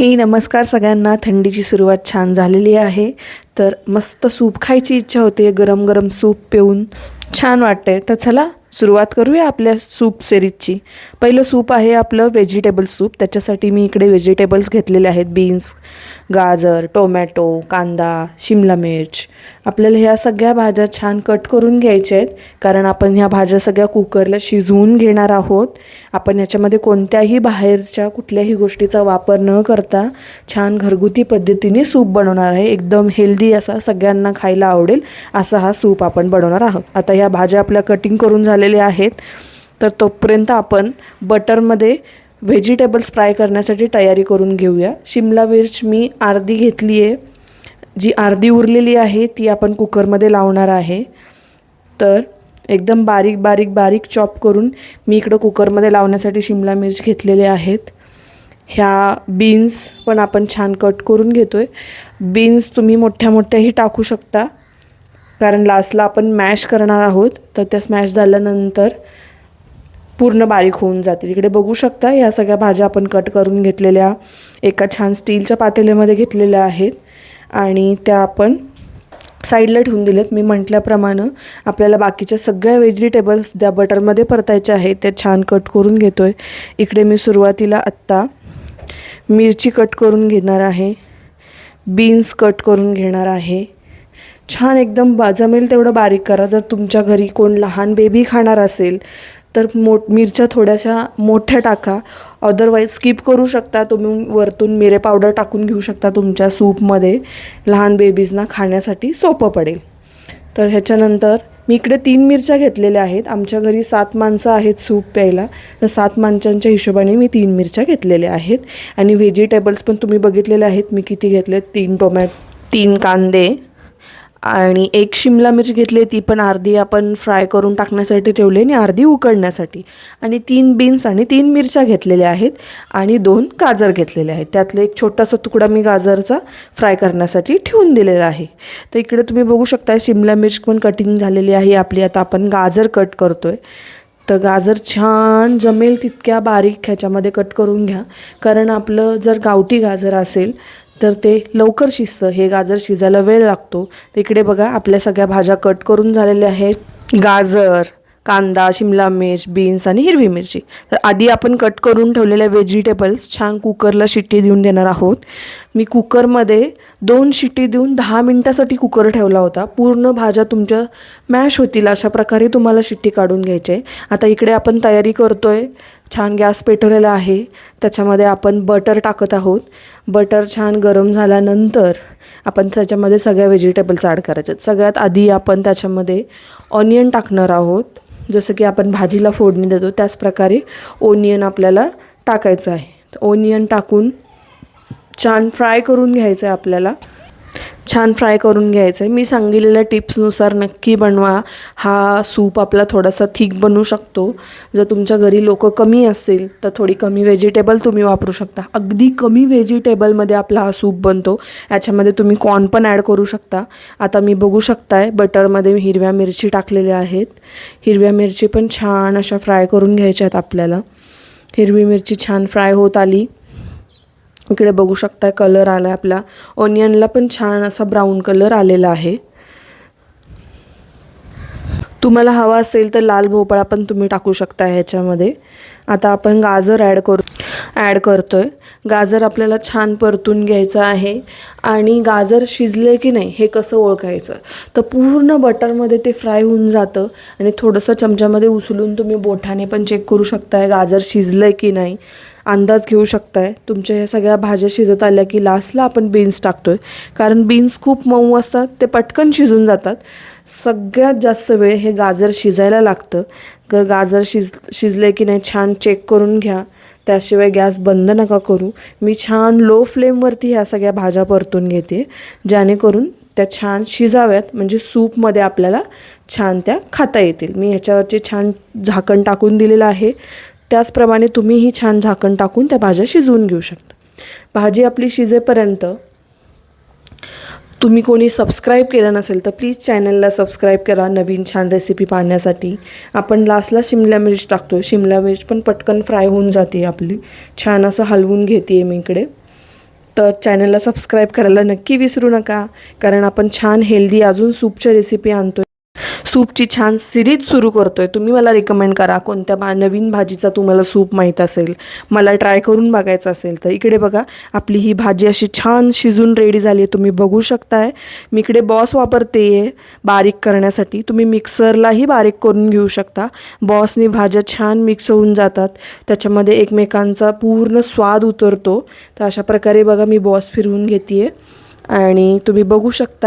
हे नमस्कार सगळ्यांना. थंडीची सुरुवात छान झालेली आहे. तर मस्त सूप खायची इच्छा होते. गरम गरम सूप पिऊन छान वाटतंय. तर चला सुरुवात करूया आपल्या सूप सिरीजची पहिलं सूप आहे आपलं व्हेजिटेबल सूप त्याच्यासाठी मी इकडे व्हेजिटेबल्स घेतलेले आहेत. बीन्स गाजर टोमॅटो कांदा शिमला मिर्च आपल्याला ह्या सगळ्या भाज्या छान कट करून घ्यायच्या आहेत. कारण आपण ह्या भाज्या सगळ्या कुकरला शिजवून घेणार आहोत. आपण याच्यामध्ये कोणत्याही बाहेरच्या कुठल्याही गोष्टीचा वापर न करता छान घरगुती पद्धतीने सूप बनवणार आहे. एकदम हेल्दी असा सगळ्यांना खायला आवडेल असा हा सूप आपण बनवणार आहोत. आता ह्या भाज्या आपल्या कटिंग करून झालेल्या आहेत. तर तोपर्यंत आपण बटरमध्ये व्हेजिटेबल्स फ्राय करण्यासाठी तयारी करून घेऊया. शिमला मिर्च मी अर्धी घेतली आहे जी अर्धी उरलेली आहे ती आपण कुकरमध्ये लावणार आहे. तर एकदम बारीक बारीक बारीक चॉप करून मी इकडं कुकरमध्ये लावण्यासाठी शिमला मिर्च घेतलेले आहेत. ह्या बीन्स पण आपण छान कट करून घेतो आहे बीन्स तुम्ही मोठ्या मोठ्याही टाकू शकता. कारण लास्टला आपण मॅश करणार आहोत. तर त्या स्मॅश झाल्यानंतर पूर्ण बारीक होऊन जातील. इकडे बघू शकता या सगळ्या भाज्या आपण कट करून घेतलेल्या एका छान स्टीलच्या पातेल्यामध्ये घेतलेल्या आहेत. आणि त्या आपण साईडला ठेवून दिलेत. मी म्हटल्याप्रमाणे आपल्याला बाकीच्या सगळ्या व्हेजिटेबल्स त्या बटरमध्ये परतायच्या आहेत त्या छान कट करून घेतो आहे इकडे मी सुरुवातीला आत्ता मिरची कट करून घेणार आहे. बीन्स कट करून घेणार आहे. छान एकदम बा जमेल तेवढं बारीक करा. जर तुमच्या घरी कोण लहान बेबी खाणार असेल तर मो मिरच्या थोड्याशा मोठ्या टाका. अदरवाईज स्किप करू शकता तुम्ही वरतून मिरे पावडर टाकून घेऊ शकता तुमच्या सूपमध्ये लहान बेबीजना खाण्यासाठी सोपं पडेल. तर ह्याच्यानंतर मी इकडे तीन मिरच्या घेतलेल्या आहेत. आमच्या घरी सात माणसं आहेत सूप प्यायला. तर सात माणसांच्या हिशोबाने मी तीन मिरच्या घेतलेल्या आहेत. आणि व्हेजिटेबल्स पण तुम्ही बघितलेले आहेत. मी किती घेतले तीन टोमॅट तीन कांदे. आणि एक शिमला मिरची घेतली ती पण अर्धी आपण फ्राय करून टाकण्यासाठी ठेवली आणि अर्धी उकडण्यासाठी आणि तीन बीन्स आणि तीन मिरच्या घेतलेल्या आहेत आणि दोन गाजर घेतलेले आहेत. त्यातलं एक छोटासा तुकडा मी गाजरचा फ्राय करण्यासाठी ठेवून दिलेला आहे. तर इकडे तुम्ही बघू शकता शिमला मिर्च पण कटिंग झालेली आहे. आपली आता आपण गाजर कट करतो आहे तर गाजर छान जमेल तितक्या बारीक ह्याच्यामध्ये कट करून घ्या. कारण आपलं जर गावठी गाजर असेल तर ते लवकर शिजतं. हे गाजर शिजायला वेळ लागतो. तर इकडे बघा आपल्या सगळ्या भाज्या कट करून झालेल्या आहेत. गाजर कांदा शिमला मिर्च बीन्स आणि हिरवी मिरची. तर आधी आपण कट करून ठेवलेल्या व्हेजिटेबल्स छान कुकरला शिट्टी देऊन देणार आहोत. मी कुकरमध्ये दोन शिट्टी देऊन दहा मिनटासाठी कुकर ठेवला होता. पूर्ण भाज्या तुमच्या मॅश होतील अशा प्रकारे तुम्हाला शिट्टी काढून घ्यायची. आहे आता इकडे आपण तयारी करतो आहे छान गॅस पेटवलेला आहे. त्याच्यामध्ये आपण बटर टाकत आहोत. बटर छान गरम झाल्यानंतर आपण त्याच्यामध्ये सगळ्या व्हेजिटेबल्स ॲड करायचे सगळ्यात आधी आपण त्याच्यामध्ये ऑनियन टाकणार आहोत. जसं की आपण भाजीला फोडणी देतो त्याचप्रकारे ओनियन आपल्याला टाकायचं आहे. ओनियन टाकून छान फ्राय करून घ्यायचं आहे आपल्याला. छान फ्राय करून घ्यायचं आहे मी सांगितलेल्या टिप्सनुसार नक्की बनवा. हा सूप आपला थोडासा थिक बनू शकतो. जर तुमच्या घरी लोक कमी असतील तर थोडी कमी व्हेजिटेबल तुम्ही वापरू शकता. अगदी कमी व्हेजिटेबलमध्ये आपला हा सूप बनतो. याच्यामध्ये तुम्ही कॉर्न पण ॲड करू शकता. आता मी बघू शकताय बटरमध्ये हिरव्या मिरची टाकलेल्या आहेत. हिरव्या मिरची पण छान अशा फ्राय करून घ्यायच्या आहेत आपल्याला. हिरवी मिरची छान फ्राय होत आली. इकडे बघू शकताय कलर आला आहे आपला ऑनियनला पण छान असा ब्राऊन कलर आलेला आहे. तुम्हाला हवा असेल तर लाल भोपळा पण तुम्ही टाकू शकता ह्याच्यामध्ये. आता आपण गाजर ॲड करू ॲड करतो आहे गाजर आपल्याला छान परतून घ्यायचं आहे आणि गाजर शिजले की नाही हे कसं ओळखायचं? तर पूर्ण बटरमध्ये ते फ्राय होऊन जातं आणि थोडंसं चमच्यामध्ये उचलून तुम्ही बोठाने पण चेक करू शकताय गाजर शिजलं आहे की नाही. अंदाज घेऊ शकताय. तुमच्या ह्या सगळ्या भाज्या शिजत आल्या की लास्टला आपण बीन्स टाकतो आहे कारण बीन्स खूप मऊ असतात ते पटकन शिजून जातात. सगळ्यात जास्त वेळ हे गाजर शिजायला लागतं. ग गाजर शिज शिजले की नाही छान चेक करून घ्या. त्याशिवाय गॅस बंद नका करू. मी छान लो फ्लेमवरती ह्या सगळ्या भाज्या परतून घेते जेणेकरून त्या छान शिजाव्यात. म्हणजे सूपमध्ये आपल्याला छान त्या खाता येतील. मी ह्याच्यावरचे छान झाकण टाकून दिलेलं आहे. त्याचप्रमाणे तुम्हीही छान झाकण टाकून त्या भाज्या शिजवून घेऊ शकता. भाजी आपली शिजेपर्यंत तुम्ही कोणी सबस्क्राईब केलं नसेल तर प्लीज चॅनलला सबस्क्राईब करा नवीन छान रेसिपी पाहण्यासाठी. आपण लास्टला शिमला मिरच टाकतो शिमला मिरच पण पटकन फ्राय होऊन जाते आपली. छान असं हलवून घेते मी इकडे. तर चॅनलला सबस्क्राईब करायला नक्की विसरू नका. कारण आपण छान हेल्दी अजून सूपच्या रेसिपी आणतो सूपची छान सिरीज सुरू करतोय. तुम्ही मला रिकमेंड करा. कोणत्या भा नवीन भाजीचा तुम्हाला सूप माहीत असेल मला ट्राय करून बघायचं असेल तर. इकडे बघा आपली ही भाजी अशी छान शिजून रेडी झाली आहे. तुम्ही बघू शकताय. मी इकडे बॉस वापरते आहे बारीक करण्यासाठी. तुम्ही मिक्सरलाही बारीक करून घेऊ शकता. बॉसनी भाज्या छान मिक्स होऊन जातात. त्याच्यामध्ये एकमेकांचा पूर्ण स्वाद उतरतो. तर अशा प्रकारे बघा मी बॉस फिरवून घेते आणि तुम्ही बघू शकता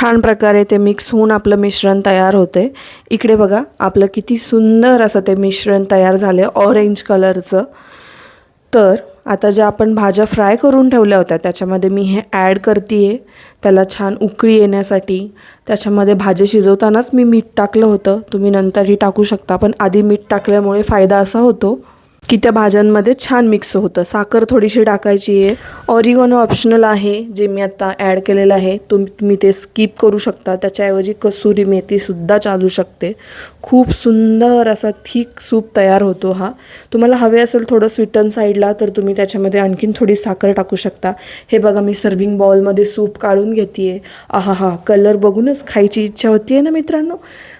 छान प्रकारे ते मिक्स होऊन आपलं मिश्रण तयार होते. इकडे बघा आपलं किती सुंदर असं ते मिश्रण तयार झालं आहे ऑरेंज कलरचं तर आता ज्या आपण भाज्या फ्राय करून ठेवल्या होत्या त्याच्यामध्ये मी हे ॲड करते आहे त्याला छान उकळी येण्यासाठी. त्याच्यामध्ये भाजी शिजवतानाच मी मीठ टाकलं होतं. तुम्ही नंतरही टाकू शकता पण आधी मीठ टाकल्यामुळे फायदा असा होतो. की त्या भाज्यांमध्ये छान मिक्स होतं. साखर थोडीशी टाकायची आहे. ऑरिगॉनो ऑप्शनल आहे जे मी आता ॲड केलेलं आहे. तुम तुम्ही ते स्किप करू शकता. त्याच्याऐवजी कसुरी मेथीसुद्धा चालू शकते. खूप सुंदर असा थिक सूप तयार होतो हा. तुम्हाला हवे असेल थोडं स्वीटन साईडला तर तुम्ही त्याच्यामध्ये आणखीन थोडी साखर टाकू शकता. हे बघा मी सर्विंग बॉलमध्ये सूप काढून घेते आहे आहा हा कलर बघूनच खायची इच्छा होती आहे ना मित्रांनो?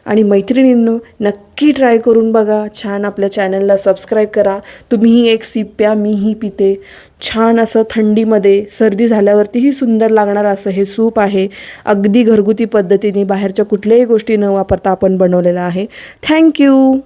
आणि मैत्रिणींनो नक्की नक्की ट्राय करून बघा. छान आपल्या चॅनलला सबस्क्राईब करा. तुम्हीही एक सीप प्या मीही पिते. छान असं थंडीमध्ये सर्दी झाल्यावरतीही सुंदर लागणार असं हे सूप आहे. अगदी घरगुती पद्धतीने बाहेरच्या कुठल्याही गोष्टी न वापरता आपण बनवलेलं आहे. थँक्यू